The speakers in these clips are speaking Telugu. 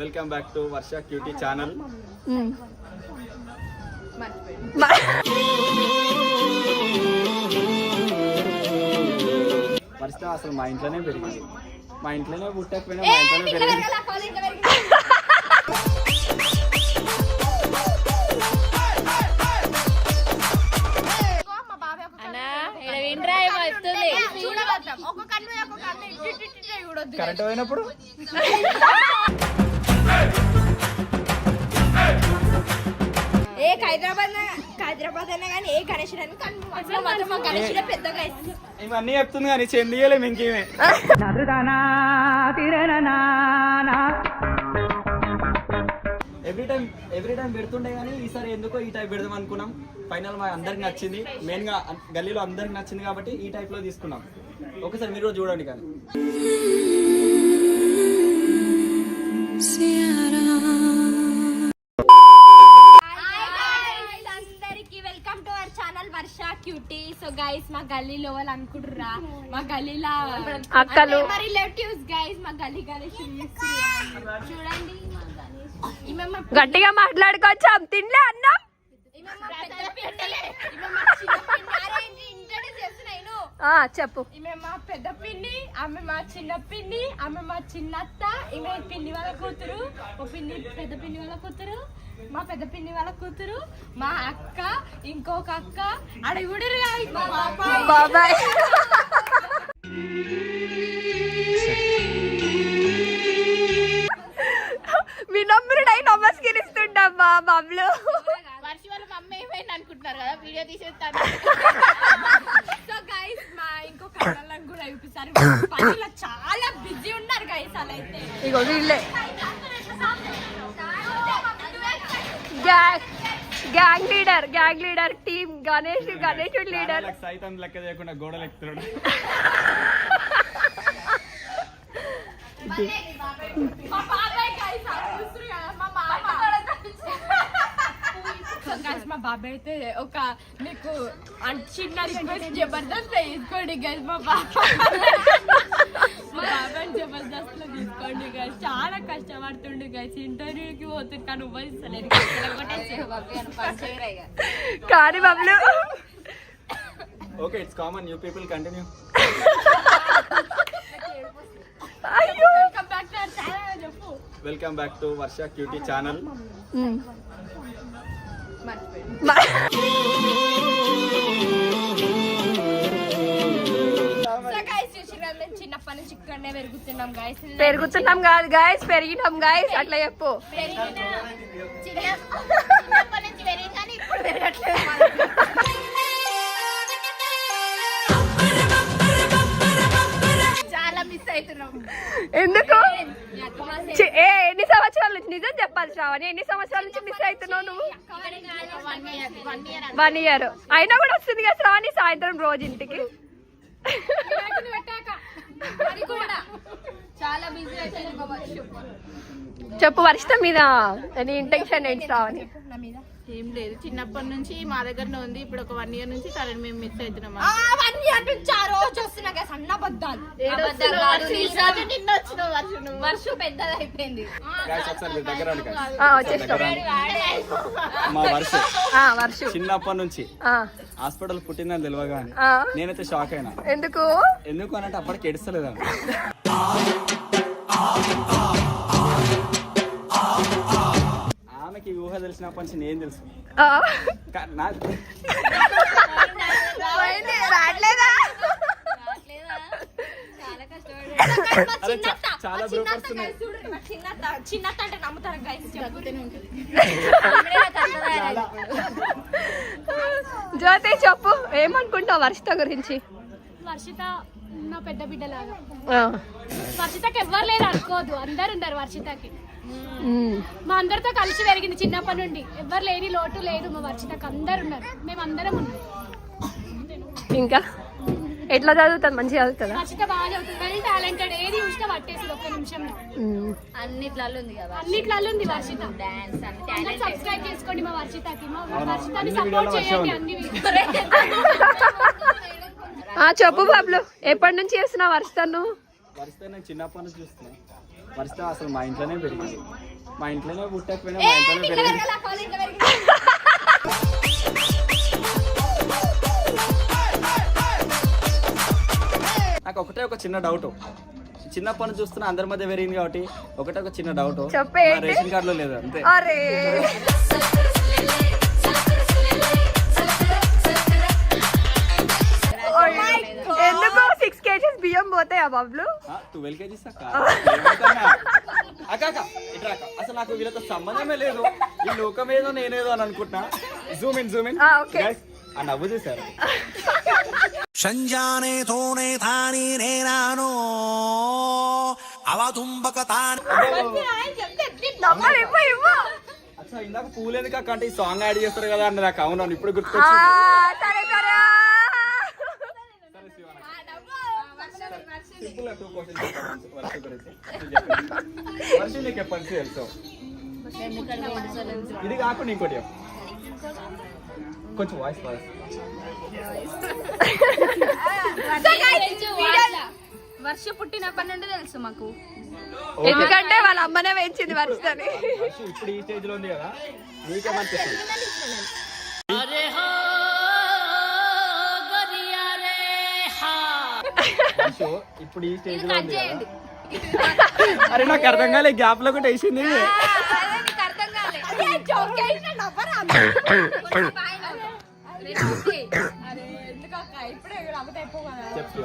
Welcome back to Varsha cutie channel. Varsha అసలు మా ఇంట్లోనే పెరిగింది. మా ఇంట్లోనే పుట్టకపోయినా మా ఇంట్లోనే పెరిగింది. కరెంట్ పోయినప్పుడు? ఏ హైదరాబాద్ హైదరాబాద్ అయినా కానీ ఏ మా గణేషుడే పెద్దగా ఇవన్నీ చెప్తుంది కానీ చెందియలేము ఇంకేమే. ఎవ్రీ టైం ఎవ్రీ టైం పెడుతుండే కానీ ఈసారి ఎందుకో ఈ టైప్ పెడదాం అనుకున్నాం. ఫైనల్ మా అందరికి నచ్చింది. మెయిన్గా గల్లీలో అందరికి నచ్చింది కాబట్టి ఈ టైప్లో తీసుకున్నాం. ఒకసారి మీరు కూడా చూడండి కానీ welcome to our channel Varsha cutie. So guys మా గల్లీలో వాళ్ళు అనుకుంటుర్రా? మా గల్లీలో అక్కలు. మా రిలేటివ్స్ గైస్ మా గల్లీ గణేష్ చూడండి. గట్టిగా మాట్లాడుకోవచ్చు తినలే అన్నం. చెప్పు. ఈమె మా పెద్ద పిన్ని ఆమె మా చిన్న పిన్ని ఆమె మా చిన్నత్త ఈమె పిన్ని వాళ్ళ కూతురు మా పిన్ని పెద్ద పిన్ని వాళ్ళ కూతురు మా పెద్ద పిన్ని వాళ్ళ కూతురు మా అక్క ఇంకొక అక్క అడుగుడు బాబాయ్. గణేష్ గణేశుడు లీడర్. సైతం లెక్క చేయకుండా గోడలు ఎక్కుతున్నాడు. మా బాబాయ్ అయితే ఒక మీకు అన్- చిన్న రిక్వెస్ట్ జబర్దస్త్ తీసుకోండి గైస్ మా బాబాయ్. మా బాబాయ్ జబర్దస్త్లో తీసుకోండి గైస్ చాలా కష్టపడుతుండు గైస్ ఇంటర్వ్యూకి పోతుంది కానీ ఉభయిస్తలేదు కానీ బాబులు okay it's common you people continue అయ్యో. Welcome back to our channel చెప్పు. Welcome back to Varsha cutie channel పెరుగుతున్నాం కాదు గాయస్ పెరిగినాం గాయస్ అట్లా చెప్పు. ఎందుకు? ఏ ఎన్ని సంవత్సరాల నుంచి? నిజం చెప్పాలి శ్రావణి. ఎన్ని సంవత్సరాల నుంచి మిస్ అవుతున్నావు నువ్వు? వన్ ఇయర్ అయినా కూడా వస్తుంది కదా శ్రావణి సాయంత్రం రోజు ఇంటికి. చెప్పు. వర్షం మీద. నీ ఇంటెన్షన్ ఏంటి శ్రావణి? ఏం లేదు. చిన్నప్పటి నుంచి మా దగ్గరనే ఉంది. ఇప్పుడు ఒక వన్ ఇయర్ నుంచి తనని మేము మిస్ అవుతున్నాం వన్ ఇయర్ నుంచి ఆ రోజు వస్తున్నా కదా సన్న అబద్ధాలు. నిన్న వర్షం. వర్షం పెద్దది అయిపోయింది మా వర్ష. చిన్నప్పటి నుంచి. ఆ, హాస్పిటల్ పుట్టిందని తెలియగానే ఆ. నేనైతే షాక్ అయినా. ఎందుకు? ఎందుకు అనంటే అప్పటికి ఎడుస్తలేదా ఆమెకి ఊహ తెలిసినప్పటి నుంచి నేను తెలుసు. చాలా బ్రోకర్స్ జ్యోతి చెప్పు. ఏమనుకుంటావు వర్షిత గురించి? వర్షిత నా పెద్ద బిడ్డలాగా. ఆ. వర్షితకి ఎవ్వరు లేరు అనుకోదు అందరు ఉన్నారు వర్షితకి. అందరితో కలిసి పెరిగింది చిన్నప్పటి నుండి. ఎవ్వరు లేని లోటు లేదు మా వర్షితకి. అందరు ఉన్నారు. మేము అందరం ఉన్నాం. ఇంకా? ఎట్లా చదువుతుంది మంచిగా చదువుతుందా వర్షిత బాగా చదువుతుంది. వెల్ టాలెంటెడ్ ఏది చూసినా పట్టేసి ఒక్క నిమిషంలో. ఉమ్. అన్నిట్లలో ఉంది కదా అన్నిట్లలో ఉంది వర్షిత. డాన్స్ అందరూ సబ్స్క్రైబ్ చేసుకోండి మా వర్షితకి. మా. వర్షితని సపోర్ట్ చేయండి. అన్ని ఆ చెప్పు బాబులు ఎప్పటి నుంచి చేస్తున్నావు వర్షిత నువ్వు వరిస్తే నేను చిన్నప్పటి నుంచి చూస్తున్నా. వరిస్తే అసలు మా ఇంట్లోనే పెరిగింది. మా ఇంట్లోనే పుట్టకపోయినా మా ఇంట్లోనే పెరిగింది. నాకు ఒకటే ఒక చిన్న డౌట్. చిన్నప్పటి నుంచి చూస్తున్నా అందరి మధ్య పెరిగింది కాబట్టి ఒకటే ఒక చిన్న డౌట్? రేషన్ కార్డులో లేదు అంతే. ఎందుకు సిక్స్ కేజీస్ బియ్యం పోతాయా బబ్లు? Twelve kgs? అక్క? అకాక ఇట్రాక అసలు నాకు వీళ్ళతో సంబంధమే లేదు. ఈ లోకం ఏదో నేనేదో అని అనుకుంటున్నా. Zoom in zoom in guys ఆ నవ్వు చూసారు సంజానే తోనే తాని నేనాను అవతుంబక తాని. అచ్చా ఇందాక పూలేని కాక అంటే ఈ సాంగ్ యాడ్ చేస్తారు కదా అన్నది నాకు అవునవును ఇప్పుడు గుర్తు ఇది కాకుండా ఇంకోటి. కొంచెం వాయిస్ వాయిస్ వర్ష పుట్టినప్పటి నుండి తెలుసు మాకు. ఎందుకంటే వాళ్ళ అమ్మనే వేయించింది వర్షని వర్ష ఇప్పుడు ఈ స్టేజ్లో ఉంది కదా. నీకేమనిపిస్తుంది వర్ష ఇప్పుడు ఈ స్టేజ్లో ఉంది కదా? అరే నాకు అర్థం కాలే గ్యాప్లో కూడా వేసింది. చెప్తూ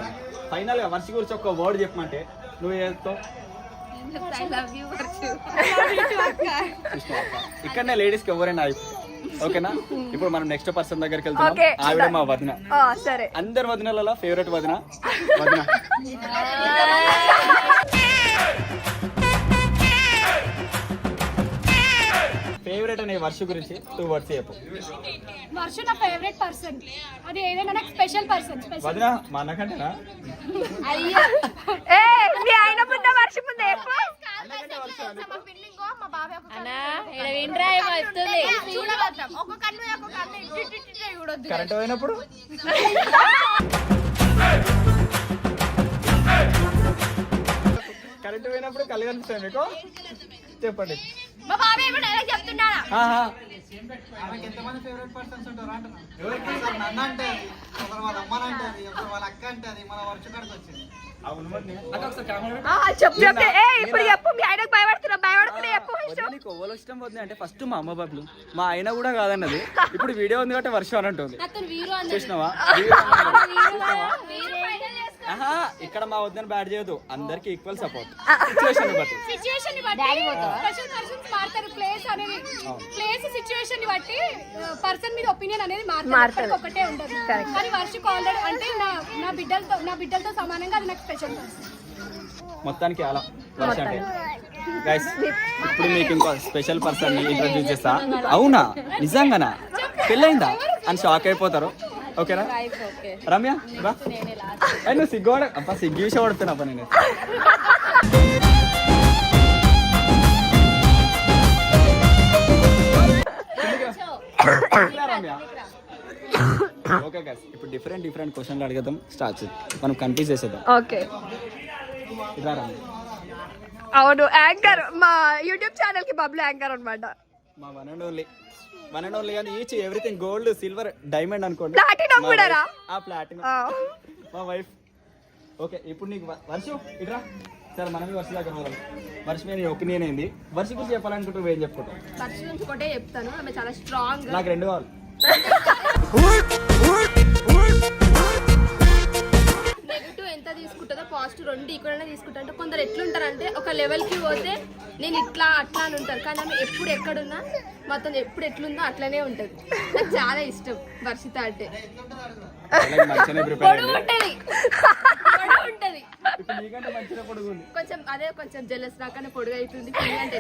ఫైనల్గా వర్ష గురించి ఒక వర్డ్ చెప్పమంటే నువ్వు చేస్తావు ఇక్కడనే లేడీస్కి ఎవరైనా అయిపో ఓకేనా? ఇప్పుడు మనం నెక్స్ట్ పర్సన్ దగ్గరికి వెళ్తున్నాం. Okay. ఆవిడ మా వదిన. ఆ, సరే. అందరి వదినలలో ఫేవరెట్ వదిన? వదిన. ఫేవరెట్ అనే వర్ష గురించి టూ వర్డ్స్ చెప్పు. వర్ష నా ఫేవరెట్ పర్సన్ అది ఏదైనా నాకు స్పెషల్ పర్సన్ స్పెషల్ వదిన మా అన్నకంటేనా? ఏ మీ ఆయన ముందే వర్షం ముందే చెప్పు. కరెంట్ పోయినప్పుడు? కరెంట్ పోయినప్పుడు కళ్ళు కనిపిస్తాయి మీకు? చెప్పండి. మా బాబాయ్ ఏమో డైలాగ్ చెప్తున్నాడా. ఆహా. అవును మరి. నేను- అక్క ఒకసారి కెమెరా పెట్టు. ఆ, చెప్పు చెప్పు. ఏ ఇప్పుడు చెప్పు. మీ ఆయనకు భయపడుతున్నా భయపడుతున్నా చెప్పు నీకు ఇష్టం వద్దు అంటే ఫస్ట్ మా అమ్మ బాబులు. మా ఆయన కూడా కాదన్నది. ఇప్పుడు వీడియో ఉంది కాబట్టి వర్షం అని అంటుంది. చూసినావా? ఇక్కడ మా వద్దని బ్యాడ్ చేయదు అందరికి ఈక్వల్ సపోర్ట్ సిచ్యువేషన్ బట్టి. సిచ్యువేషన్ని బట్టి స్పెషల్ పర్సన్స్ మారుతారు. ప్లేస్ అనేది ప్లేస్ సిచ్యువేషన్ని బట్టి పర్సన్ మీద ఒపీనియన్ అనేది. ఎప్పటికీ ఒకటే ఉండదు కానీ వర్షకు ఆల్రెడీ అంటే నా నా బిడ్డలతో నా బిడ్డలతో సమానంగా అది నాకు స్పెషల్ పర్సన్ మొత్తానికి అలా వర్ష అంటే. గైస్ ఇప్పుడు మీకు ఇంకో స్పెషల్ పర్సన్ ఇంట్రడ్యూస్ చేస్తా. అవునా? నిజంగానా? పెళ్ళైందా అని షాక్ అయిపోతారు. ఓకేనా రమ్య రా. నువ్వు సిగ్గువాడ అప్ప సిగ్గు విషయం పడుతున్నా అప్ప నేను. ఓకే గైస్ ఇప్పుడు డిఫరెంట్ డిఫరెంట్ క్వశ్చన్లు అడిగేద్దాం. స్టార్ట్ చేద్దాం. మనం కన్ఫ్యూజ్ చేసేద్దాం. ఓకే అవును యాంకర్ మా యూట్యూబ్ ఛానల్కి బబ్లు యాంకర్ అన్నమాట. మా one and only. One and only కానీ each everything gold silver diamond అనుకోండి. మా కూడానా? wife- ఆ ప్లాటినం. మా వైఫ్ ఓకే ఇప్పుడు నీకు వర్షం ఇట్రా. సరే మనమే వర్ష దగ్గర పోదాం. వర్ష మీద నీ ఒపీనియన్ ఏంది? వర్ష గురించి చెప్పాలనుకుంటూ ఏం చెప్పుకుంటాం వర్ష నుంచి ఒకటే చెప్తాను ఆమె చాలా స్ట్రాంగ్ నాకు రెండు కావాలి. నెగిటివ్ ఎంత తీసుకుంటుందో పాజిటివ్ రెండు ఈక్వల్గా తీసుకుంటా అంటే కొందరు ఎట్లుంటారంటే ఒక లెవెల్కి పోతే నేను ఇట్లా అట్లా అని ఉంటారు. కానీ ఆమె ఎప్పుడు ఎక్కడున్నా మొత్తం ఎప్పుడు ఎట్లుందో అట్లనే ఉంటుంది. నాకు చాలా ఇష్టం వర్షిత అంటే. అలాగే మంచిగానే ప్రిపేర్ పొడుగు ఉంటది. పొడుగు ఉంటది. ఇప్పుడు నీకంటే మంచిగా పొడుగుంది కొంచెం అదే కొంచెం జెలస్ రాకనే పొడుగు అవుతుంది అంటే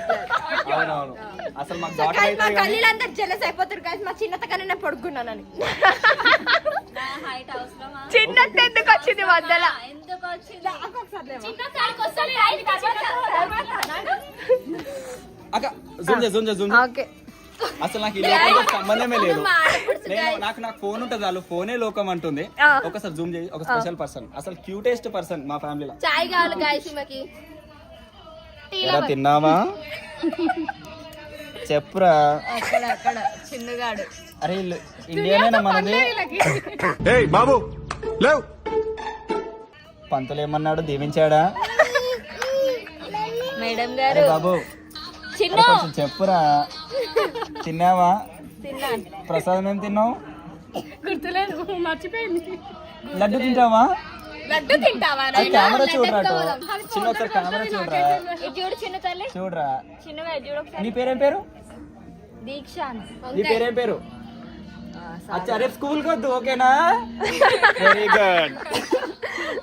అసలు కానీ కళ్ళీలంతా జెలస్ అయిపోతారు కానీ మా చిన్నత కన్నా నేను పొడుగున్నానని. చిన్నట్టు ఎందుకు వచ్చింది మధ్యలో అక్క జూమ్ చే జూమ్ చే జూమ్ ఓకే. అసలు నాకు ఈ లోకంతో సంబంధమే లేదు. నేను నాకు నాకు ఫోన్ ఉంటుంది వాళ్ళు ఫోనే లోకం అంటుంది. ఒకసారి జూమ్ చేయి. ఒక స్పెషల్ పర్సన్ అసలు క్యూటెస్ట్ పర్సన్ మా ఫ్యామిలీలో చాయ్ కావాలి గాయస్ ఈమెకి. ఎలా తిన్నావా? చెప్పురా. అక్కడ అక్కడ. చిన్నగాడు. అరే ఇల్లు ఇండియానేనా మనది? ఏయ్ బాబు లేవ్. పంతులు ఏమన్నాడు? దీవించాడా? మేడం అరే గారు బాబు కొంచెం చెప్పురా. తిన్నావా? తిన్నా. ప్రసాదం ఏం తిన్నావు? గుర్తులేదు. మర్చిపోయింది. లడ్డు తింటావా? లడ్డు తింటావా? కెమెరా చూడరా అటు. చిన్న ఒకసారి కెమెరా చూడరా. ఇది చూడు చిన్న తల్లి. చూడరా. చిన్నగా ఇది చూడు ఒకసారి. నీ పేరేం పేరు? దీక్ష నీ పేరేం పేరు? అచ్చా రేపు స్కూల్కి వద్దు ఓకేనా? వెరీ గుడ్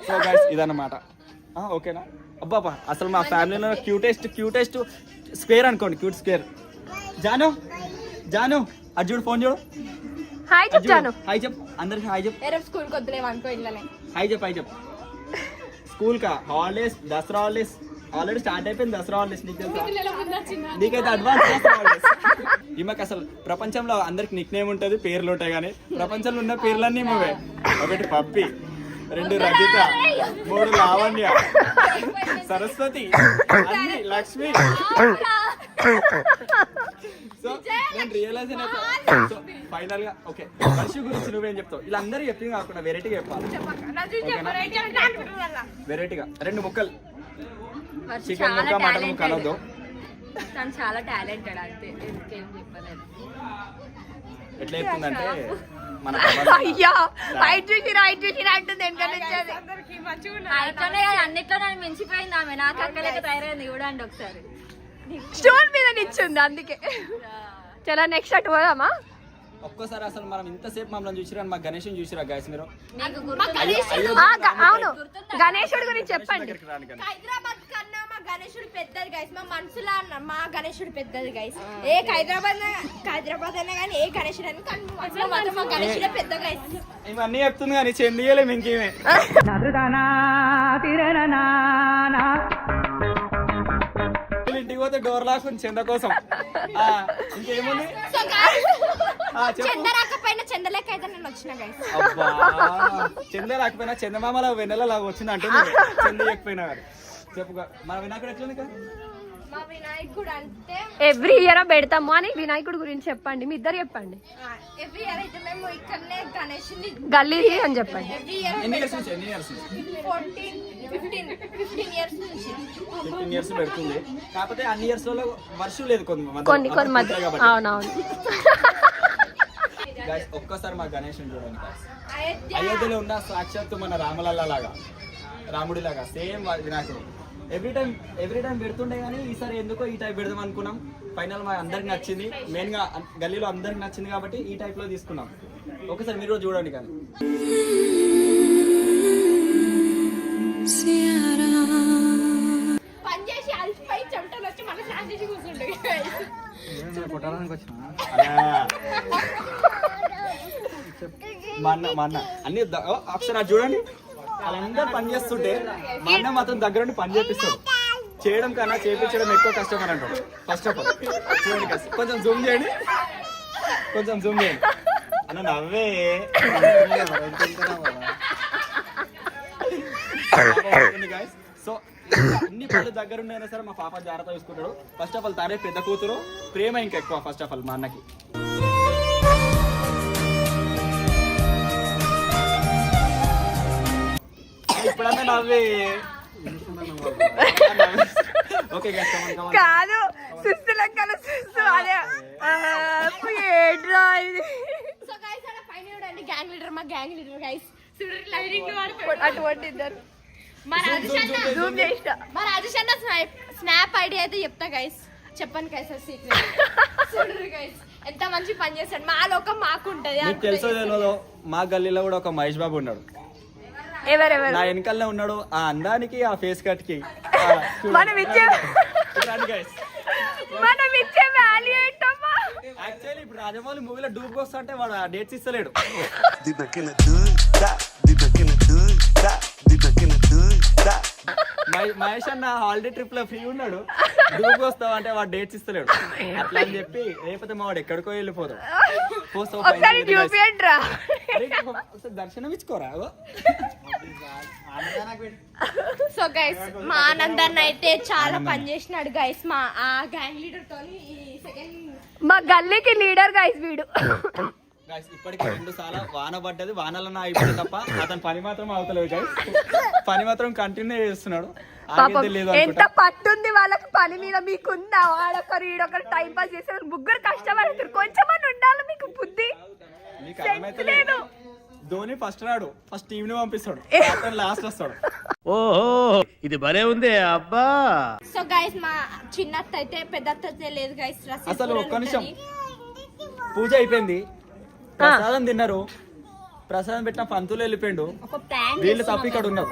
సో గైస్ ఇదన్నమాట. ఆ, ఓకేనా? అబ్బాబా అసలు మా ఫ్యామిలీలో క్యూటెస్ట్ క్యూటెస్ట్ స్క్వేర్ అనుకోండి క్యూట్ స్క్వేర్. జాను జాను అది చూడు ఫోన్ చూడు. హాయ్ చూడు. చెప్తాను హాయ్ చెప్ అందరికి హాయ్ చెప్ రేపు స్కూల్ కొద్దులేము అనుకో ఇళ్ళనే. హాయ్ చెప్ హాయ్ చెప్ స్కూల్ కా holidays Dasara holidays. Already start అయిపోయింది దసరా హాలిడేస్ నీకు తెలుసా? నీకైతే అడ్వాన్స్ ఈమెకు అసలు ప్రపంచంలో అందరికి నిక్ నేమ్ ఉంటుంది పేర్లు ఉంటాయి కానీ ప్రపంచంలో ఉన్న పేర్లన్నీ మేమే ఒకటి పప్పి. రెండు రజిత మూడు లావణ్య సరస్వతి అన్ని లక్ష్మి. సో నేను రియలైజ్ సో ఫైనల్గా ఓకే వర్షి గురించి నువ్వేం చెప్తావు? ఇలా అందరూ చెప్పింది కాకుండా వెరైటీగా చెప్పాలి? వెరైటీగా రెండు ముక్కలు. చికెన్ ముక్క మటన్ ముక్క అనొద్దు. తను చాలా టాలెంటెడ్ అంతే ఎట్లా చెప్తుందంటే మన అయ్యా హైట్ చూసి హైట్ చూసి అంటుంది వెనక నుంచి అది. అయితేనే కాదు, అన్నిట్లో నన్ను మించిపోయింది ఆమె. నాకు అక్కలేక తయారైంది చూడండి ఒకసారి. స్టోన్ మీద నిచ్చింది అందుకే. చలో నెక్స్ట్ అటు పోదామా? ఒక్కోసారి అసలు మనం ఇంతసేపు మమ్మల్ని చూసిరా మా గణేష్ చూసిరా గాయస్ మీరు? అవును. గణేశుడి గురించి చెప్పండి. హైదరాబాద్ కన్నా గణేశుడు పెద్దది గైస్ మా మనసులో అన్న మా గణేశుడు పెద్దది గైస్ ఏ హైదరాబాద్ హైదరాబాద్ అయినా కానీ ఏ గణేశుడు అని కానీ మా మనసులో మాత్రం మా గణేశుడే పెద్ద గైస్ ఇవన్నీ చెప్తుంది కానీ చెందియలేము ఇంకేమే. ఇంటికి పోతే డోర్ లాక్కుని చెంద కోసం. ఆ, ఇంకేముంది? చంద రాకపోయినా చంద లెక్క అయితే నేను వచ్చిన గైస్ అబ్బా చంద రాకపోయినా చందమామల వెన్నెలలాగా వచ్చింది అంటే చంద చెప్పిపోయినా కానీ చెప్పు మన వినాయకుడు ఎట్లుంది కదా మా వినాయకుడు అంటే ఎవ్రీ ఇయర్ పెడతాము అని వినాయకుడి గురించి చెప్పండి మీ ఇద్దరు చెప్పండి. ఎవ్రీ ఇయర్ అయితే మేము ఇక్కడనే గణేషుని గల్లీ అని చెప్పండి. ఎవ్రీ ఇయర్ ఎన్ని ఇయర్స్ నుంచి ఎన్ని ఇయర్స్ నుంచి? ఫోర్టీన్ ఫిఫ్టీన్ ఫిఫ్టీన్ ఇయర్స్ నుంచి. ఫిఫ్టీన్ ఇయర్స్ పెడుతుంది. కాకపోతే అన్ని ఇయర్స్లో వర్షం లేదు కొన్ని కొన్ని కొన్ని మధ్య. అవునవును. ఒక్కసారి మా గణేష్ చూడండి. అయోధ్యలో ఉన్న సాక్షాత్తు మన రామలల్ల లాగా. రాముడి లాగా సేమ్ వినాయకుడు. ఎవ్రీ టైం ఎవ్రీ టైం పెడుతుండే కానీ ఈసారి ఎందుకో ఈ టైప్ పెడదాం అనుకున్నాం. ఫైనల్ మా అందరికి నచ్చింది. మెయిన్గా అన్- గల్లీలో అందరికి నచ్చింది కాబట్టి ఈ టైప్లో తీసుకున్నాం. ఒకసారి మీరు కూడా చూడండి కానీ. మా అన్న మా అన్న. ఒకసారి అది చూడండి. వాళ్ళందరూ పని చేస్తుంటే మా అన్న మాత్రం దగ్గర నుండి పని చేపిస్తాడు. చేయడం కన్నా చేపించడం ఎక్కువ కష్టం అని అంటాడు. ఫస్ట్ ఆఫ్ ఆల్ చూడండి. కొంచెం జూమ్ చేయండి. కొంచెం జూమ్ చేయండి. అన్న నవ్వే. సో అన్ని పనులు దగ్గర ఉండైనా సరే మా పాప జాగ్రత్త చూసుకుంటాడు. ఫస్ట్ ఆఫ్ ఆల్ తానే పెద్ద కూతురు. ప్రేమ ఇంకా ఎక్కువ ఫస్ట్ ఆఫ్ ఆల్ మా అన్నకి. ఇప్పుడన్నా నవ్వే. ఓకే కాదు సుస్తు లెక్కల సుస్తు అదే. ఆ, ఏంట్రా ఇది? సో గైస్ అక్కడ పైన చూడండి గ్యాంగ్ లీడర్ మా గ్యాంగ్ లీడర్ గైస్ చూడండి లైటింగ్ అటువంటి ఇద్దరు. మా రాజేష్ అన్న జూమ్ చేసిన మా రాజేష్ అన్న స్నాప్ స్నాప్ ఐడియా అయితే చెప్తా గైస్ చెప్పండి గైస్ సీక్రెట్ చూడండి గైస్ ఎంత మంచి పని చేస్తాడు మా లోకం మాకు ఉంటది మీకు తెలుసో తెలియదో మా గల్లీలో కూడా ఒక మహేష్ బాబు ఉన్నాడు. ఎవరెవరు? నా వెనకాలనే ఉన్నాడు ఆ అందానికి ఆ ఫేస్ కట్కి. మనం ఇచ్చే మనం ఇచ్చే వాల్యూ ఏంటమ్మా? యాక్చువల్లీ ఇప్పుడు రాజమౌళి మూవీలో డూప్ వస్తుంటే వాడు ఆ డేట్స్ ఇస్తలేడు. మహేష్ అన్న హాలిడే ట్రిప్లో ఫ్రీ ఉన్నాడు. డూబ్ వస్తావు అంటే వాడు డేట్స్ ఇస్తలేడు. అట్లా అని చెప్పి లేకపోతే మా వాడు ఎక్కడికో వెళ్ళిపోతాడు. పోస్తావు దర్శనం ఇచ్చుకోరా. సో గైస్ మా ఆనందాన్ని అయితే చాలా పని చేసినాడు గైస్ మా ఆ గ్యాంగ్ లీడర్ తోని ఈ సెకండ్ మా గల్లీకి లీడర్ గైస్ వీడు. Guys, ఇప్పటికి రెండు సార్లు వాన పడ్డది వానలన్న అయిపోయింది తప్ప అతని పని మాత్రం అవుతలేదు గైస్ పని మాత్రం కంటిన్యూ చేస్తున్నాడు. లేదు ఎంత పట్టుంది వాళ్ళకి పని మీద మీకుందా వాడొకరు ఈడొకరు టైం పాస్ చేస్తారు ముగ్గురు కష్టపడుతారు కొంచెమని ఉండాలి మీకు బుద్ధి. అర్థమైతలేదు. ధోని ఫస్ట్ రాడు. ఫస్ట్ టీం ని పంపిస్తాడు. అతను లాస్ట్ వస్తాడు. ఓహో ఇది భలే ఉంది అబ్బా. సో గైస్ మా చిన్నత్త అయితే పెద్ద అయితే లేదు గైస్ అసలు ఒక్క నిమిషం. పూజ అయిపోయింది. ప్రసాదం తిన్నారు. ప్రసాదం పెట్టిన పంతులు వెళ్ళిపోయిండు. వీళ్ళు తప్ప ఇక్కడ ఉన్నారు.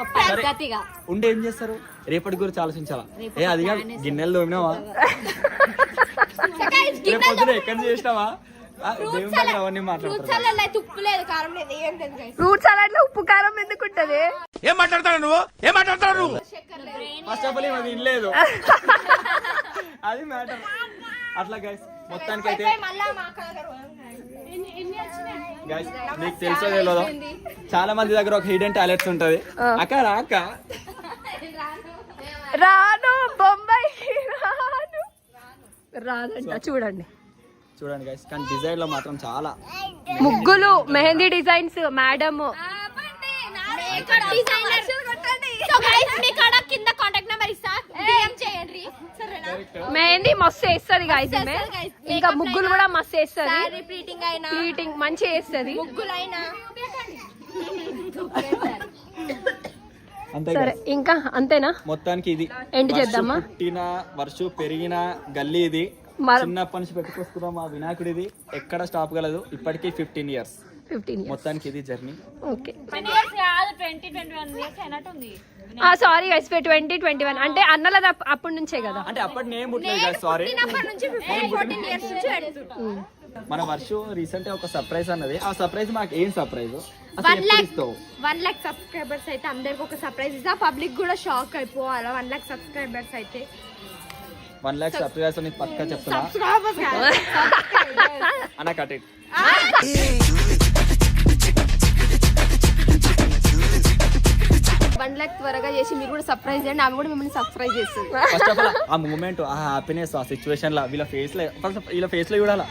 ఉండి ఏం చేస్తారు? రేపటి గురించి ఆలోచించాలా? ఏ అదిగా గిన్నెలు తోమినావా? రేపు పొద్దున ఎక్కడ చేసినావా? ఫ్రూట్స్ సలాడ్లో ఉప్పు కారం ఎందుకు ఉంటది? ఏం మాట్లాడతాడు నువ్వు? ఏం మాట్లాడతాడు నువ్వు? ఫస్ట్ ఆఫ్ ఆల్ ఏమో వినలేదు. అది మ్యాటర్ అట్లా గైస్ మొత్తానికి అయితే గైస్ మీకు తెలుసో తెలియదు చాలా మంది దగ్గర ఒక హిడెన్ టాలెంట్స్ ఉంటది. అక్క రాక రాను బొంబాయి రాను. రాదంట చూడండి. చూడండి గైస్ కానీ డిజైన్లో మాత్రం చాలా ముగ్గులు mehndi designs madam so guys మీ కాడ కింద కాంటాక్ట్ నెంబర్ ఇస్తా. డిఎం చేయండి. సరేనా మెహందీ మస్తు వేస్తుంది గాయస్ ఈమె. ఇంకా ముగ్గులు కూడా మస్తు వేస్తుంది. సారీ ప్లీటింగ్ అయినా ప్లీటింగ్ మంచిగా వేస్తుంది. ముగ్గులైనా. అంతే సరే. ఇంకా అంతేనా? మొత్తానికి ఇది. ఎండ్ వర్షు చేద్దామా? పుట్టిన వర్షు పెరిగిన గల్లీ ఇది. చిన్నప్పటి నుంచి పెట్టుకొస్తున్నాం మా వినాయకుడిది. ఎక్కడ స్టాప్ కలదు. ఇప్పటికీ ఫిఫ్టీన్ ఇయర్స్ ఫిఫ్టీన్ మొత్తానికి ఇది journey. Okay. Sorry guys twenty twenty one అంటే అన్నలది అప్- అప్పటి నుంచే కదా? అంటే అప్పటి నేను పుట్టలేదు సారీ పెడుతున్నాం. మన వర్షు రీసెంట్ ఒక సర్ప్రైజ్ అన్నది. ఆ సర్ప్రైజ్ మాకు ఏం surprise one lakh one lakh subscribers అయితే అందరికి ఒక సర్ప్రైజ్ ఇస్తా. పబ్లిక్ కూడా షాక్ అయిపోవాలా. వన్ లాక్ సబ్స్క్రైబర్స్ అయితే. వన్ లాక్ సబ్స్క్రైబర్స్ నీకు పక్కా చెప్తున్నా. సబ్స్క్రైబర్స్ అన్న కట్ ఇట్. వన్ త్వరగా చేసి మీరు కూడా సర్ప్రైజ్ చేయండి. ఆమె కూడా మిమ్మల్ని సర్ప్రైజ్ చేస్తుంది. ఫస్ట్ ఆఫ్ ఆల్ ఆ మూమెంట్ ఆ హ్యాపీనెస్ ఆ సిచ్యువేషన్లో వీళ్ళ ఫేస్లో ఫస్ట్ వీళ్ళ ఫేస్లో చూడాలా.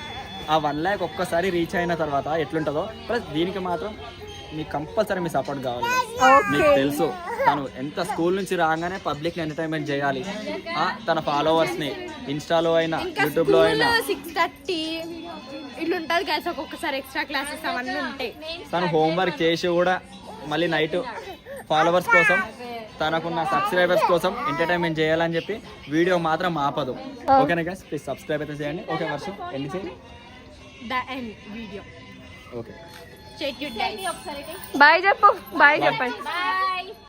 ఆ వన్ ల్యాక్ ఒక్కసారి రీచ్ అయిన తర్వాత ఎట్లుంటుందో. ప్లస్ దీనికి మాత్రం మీకు కంపల్సరీ మీ సపోర్ట్ కావాలి. మీకు తెలుసు తను ఎంత స్కూల్ నుంచి రాగానే పబ్లిక్ ఎంటర్టైన్మెంట్ చేయాలి. ఆ, తన ఫాలోవర్స్ని ఇన్స్టాలో అయినా యూట్యూబ్లో అయినా. సిక్స్ థర్టీ ఇట్లా ఉంటుంది కదా ఒక్కొక్కసారి ఎక్స్ట్రా క్లాసెస్ అవన్నీ ఉంటాయి. తను హోంవర్క్ చేసి కూడా మళ్ళీ నైట్ ఫాలోవర్స్ కోసం తనకున్న సబ్స్క్రైబర్స్ కోసం ఎంటర్టైన్మెంట్ చేయాలని చెప్పి వీడియో మాత్రం ఆపదు. ఓకేనా గైస్ ప్లీజ్ సబ్స్క్రైబ్ అయితే చేయండి. ఓకే వర్షం ఎన్ని చేయండి the end video okay state bye చెప్పు బాయ్ చెప్పండి